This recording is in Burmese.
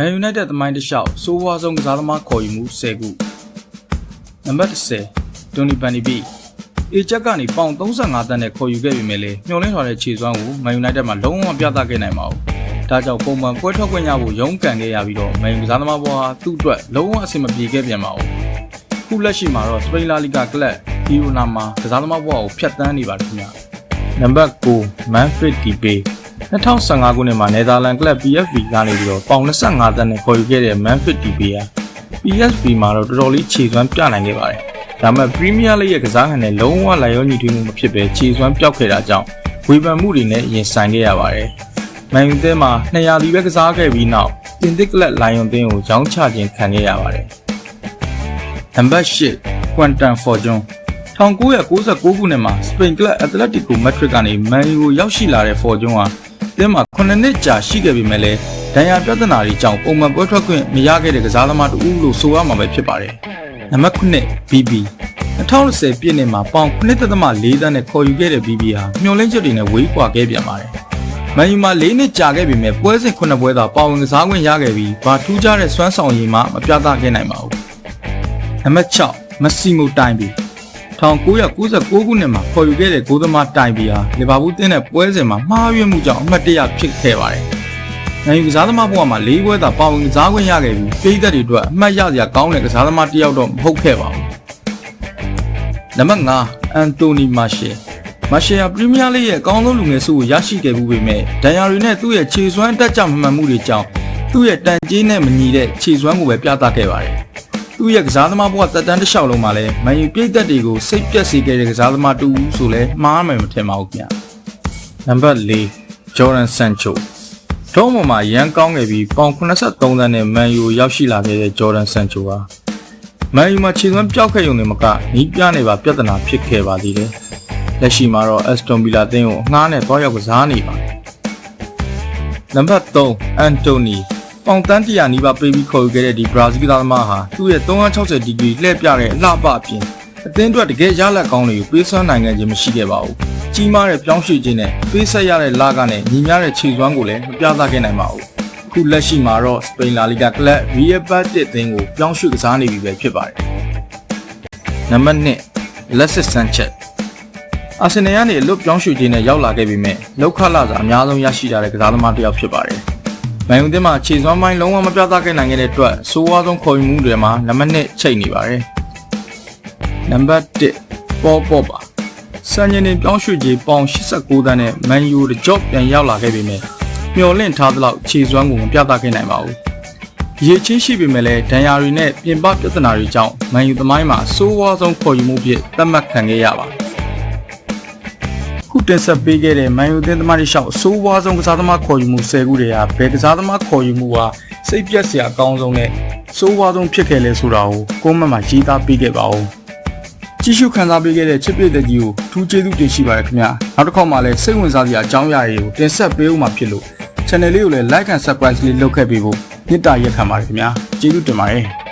Man United သမိုင်းတစ်လျှောက်စိုးဝါးဆုံးကစားသမားခေါ်ယူမှု10ခုနံပါတ်10 Tony Van de Beek အေချက်ကနေပေါင်35တန်းနဲ့ခေါ်ယူခဲ့ပေမဲ့လည်းမျှော်လင့်ထားတဲ့ခြေစွမ်းကို Man United မှာလုံးဝမပြသခဲ့နိုင်ပါဘူး။ဒါကြောင့်ပုံမှန်ပွဲထွက်ခွင့်ရဖို့ရုန်းကန်ခဲ့ရပြီးတော့ Man U ကစားသမားဘဝဟာသူ့အတွက်လုံးဝအဆင်မပြေခဲ့ပြန်ပါဘူး။ခုလက်ရှိမှာတော့ Spain La Liga ကလပ် Girona မှာကစားသမားဘဝကိုဖျက်ဆီးနေပါတယ်ခင်ဗျာ။နံပါတ်9 Manfred Depay 2015ခုနှစ်မှာနယ်သာလန်ကလပ် PSV ကနေပြီးတော့ပေါင်25တန်းနဲ့ခေါ်ယူခဲ့တဲ့ Manfred Depay ဟာ PSV မှာတော့တော်တော်လေးခြေစွမ်းပြနိုင်ခဲ့ပါတယ်။ဒါပေမဲ့ Premier League ရဲ့ကစားဟန်နဲ့လုံးဝလိုက်ရောညီထွေးမှုမဖြစ်ပဲခြေစွမ်းပျောက်ခဲ့တာကြောင့်ဝေဖန်မှုတွေနဲ့ရင်ဆိုင်ခဲ့ရပါတယ်။မန်ယူသင်းမှာ200လီပဲကစားခဲ့ပြီးနောက်တင်သစ်ကလပ်လိုင်ယွန်သင်းကိုရောင်းချခြင်းခံခဲ့ရပါတယ်။နံပါတ်8 Quantum Fortune 1996ခုနှစ်မှာစပိန်ကလပ် Atletico Madrid ကနေမန်ယူကိုရောက်ရှိလာတဲ့ Fortune ဟာ တင်းမှာ9နှစ်ကြာရှိခဲ့ပေမဲ့လည်းဒဏ်ရာပြဿနာတွေကြောင့်ပုံမှန်ပွဲထွက်ခွင့်မရခဲ့တဲ့ကစားသမားတူလို့ဆိုရမှာပဲဖြစ်ပါတယ်။နံပါတ်9 BB 2010ပြည့်နှစ်မှာပေါင်9.4တန်းနဲ့ခေါ်ယူခဲ့တဲ့ BB ဟာမျှော်လင့်ချက်တွေနဲ့ဝေးကွာခဲ့ပြန်ပါတယ်။မန်ယူမှာ၄နှစ်ကြာခဲ့ပေမဲ့ပွဲစဉ်9ပွဲသာပါဝင်ကစားခွင့်ရခဲ့ပြီးဘာထူးခြားတဲ့စွမ်းဆောင်ရည်မှမပြသခဲ့နိုင်ပါဘူး။နံပါတ်6မက်ဆီမိုတိုင်ဘီ 1996ခုနှစ်မှာခေါ်ယူခဲ့တဲ့ဂိုးသမားတိုင်ဘီဟာလီဗာပူးတင်းတဲ့ပွဲစဉ်မှာမှားယွင်းမှုကြောင့်အမှတ်တရဖြစ်ခဲ့ပါတယ်။နိုင်ကစားသမားဘဝမှာ၄ပွဲသာပါဝင်ကစားခွင့်ရခဲ့ပြီးပြည်သက်တွေအတွက်အမှတ်ရစရာကောင်းတဲ့ကစားသမားတစ်ယောက်တော့မဟုတ်ခဲ့ပါဘူး။နံပါတ်5အန်တိုနီမာရှယ်မာရှယ်ဟာပရီးမီးယားလိရဲ့အကောင်းဆုံးလူငယ်စုကိုရရှိခဲ့မှုပေမဲ့ဒဏ်ရာတွေနဲ့သူ့ရဲ့ခြေစွမ်းတက်ကြမမှန်မှုတွေကြောင့်သူ့ရဲ့တန်ကြေးနဲ့မညီတဲ့ခြေစွမ်းကိုပဲပြသခဲ့ပါတယ်။ သူ့ရဲ့ကစားသမားဘဝတက်တန်းတစ်လျှောက်လုံးမှာလည်းမန်ယူပြည့်သက်တွေကိုစိတ်ပြက်စေခဲ့တဲ့ကစားသမားတူဦးဆိုလဲမှားမယ်မထင်ပါဘူးခင်ဗျ။နံပါတ်၄ဂျော်ဒန်ဆန်ချိုထုံးပေါ်မှာရန်ကောင်းခဲ့ပြီးပေါင်83တန်းနဲ့မန်ယူရောက်ရှိလာခဲ့တဲ့ဂျော်ဒန်ဆန်ချိုဟာမန်ယူမှာခြေစွမ်းပျောက်ခဲ့ရုံနဲ့မကနီးပြနေပါပြဿနာဖြစ်ခဲ့ပါသေးတယ်။လက်ရှိမှာတော့အက်စတွန်ဗီလာတင်းကိုအငှားနဲ့တွားရောက်ကစားနေပါတယ်။နံပါတ်3အန်တိုနီ ပေါင်တန်းတရာနီးပါးပေးပြီးခေါ်ယူခဲ့တဲ့ဒီဘရာဇီးကစားသမားဟာသူ့ရဲ့360ဒီဂရီလှည့်ပြတဲ့အလှပအပြင်အသင်းအတွက်တကယ်ရလက်ကောင်းတွေကိုပေးစွမ်းနိုင်ခဲ့ခြင်းမရှိခဲ့ပါဘူး။ကြီးမားတဲ့ပြောင်းရွှေ့ခြင်းနဲ့ပေးဆက်ရတဲ့လာကနဲ့ညီမျှတဲ့ခြေစွမ်းကိုလည်းမပြသခဲ့နိုင်ပါဘူး။အခုလက်ရှိမှာတော့စပိန်လာလီဂါကလပ် Real Betis အသင်းကိုပြောင်းရွှေ့ကစားနေပြီပဲဖြစ်ပါတယ်။နံပါတ်1 Alexis Sanchez အာဆင်နယ်ကနေလွတ်ပြောင်းရွှေ့ခြင်းနဲ့ရောက်လာခဲ့ပြီးမြဲလောက်ခလာစာအများဆုံးရရှိကြတဲ့ကစားသမားတစ်ယောက်ဖြစ်ပါတယ်။ မန်ယူသင်းမှာခြေစွမ်းပိုင်းလုံးဝမပြသခဲ့နိုင်ခဲ့တဲ့အတွက်ဆိုးဝါးဆုံးခေါ်ယူမှုတွေမှာနံပါတ်1ချိန်နေပါတယ်။နံပါတ်1ပေါ်ပေါ်ပါစံချိန်တင်ပြောင်းရွှေ့ကြီးပေါင်89တန်းနဲ့မန်ယူတကြော့ပြန်ရောက်လာခဲ့ပေမဲ့မျော်လင့်ထားသလောက်ခြေစွမ်းကိုမပြသခဲ့နိုင်ပါဘူး။ရေချင်းရှိပေမဲ့လည်းဒဏ်ရာတွေနဲ့ပြင်ပပြဿနာတွေကြောင့်မန်ယူသမိုင်းမှာဆိုးဝါးဆုံးခေါ်ယူမှုဖြစ်သတ်မှတ်ခံခဲ့ရပါတယ်။ ခုတင်ဆက်ပေးခဲ့တဲ့မန်ယူသင်းသမားတွေရှောက်အဆိုးဝါးဆုံးကစားသမားခေါ်ယူမှု10ခုတည်းဟာဘယ်ကစားသမားခေါ်ယူမှုဟာစိတ်ပြက်စရာအကောင်းဆုံးနဲ့ဆိုးဝါးဆုံးဖြစ်ခဲ့လဲဆိုတာကိုကွန်မန့်မှာရေးသားပေးခဲ့ပါဦးကြည့်ရှုခန်းစားပေးခဲ့တဲ့ချစ်ပြည့်တဲ့ကြီးကိုထူးကျေးဇူးတင်ရှိပါတယ်ခင်ဗျာနောက်တစ်ခေါက်မှလည်းစိတ်ဝင်စားစရာအကြောင်းအရာတွေကိုတင်ဆက်ပေးဦးမှာဖြစ်လို့ channel လေးကိုလည်း like and subscribe လေးလုပ်ခဲ့ပေးဖို့မေတ္တာရက်ခံပါတယ်ခင်ဗျာကျေးဇူးတင်ပါတယ်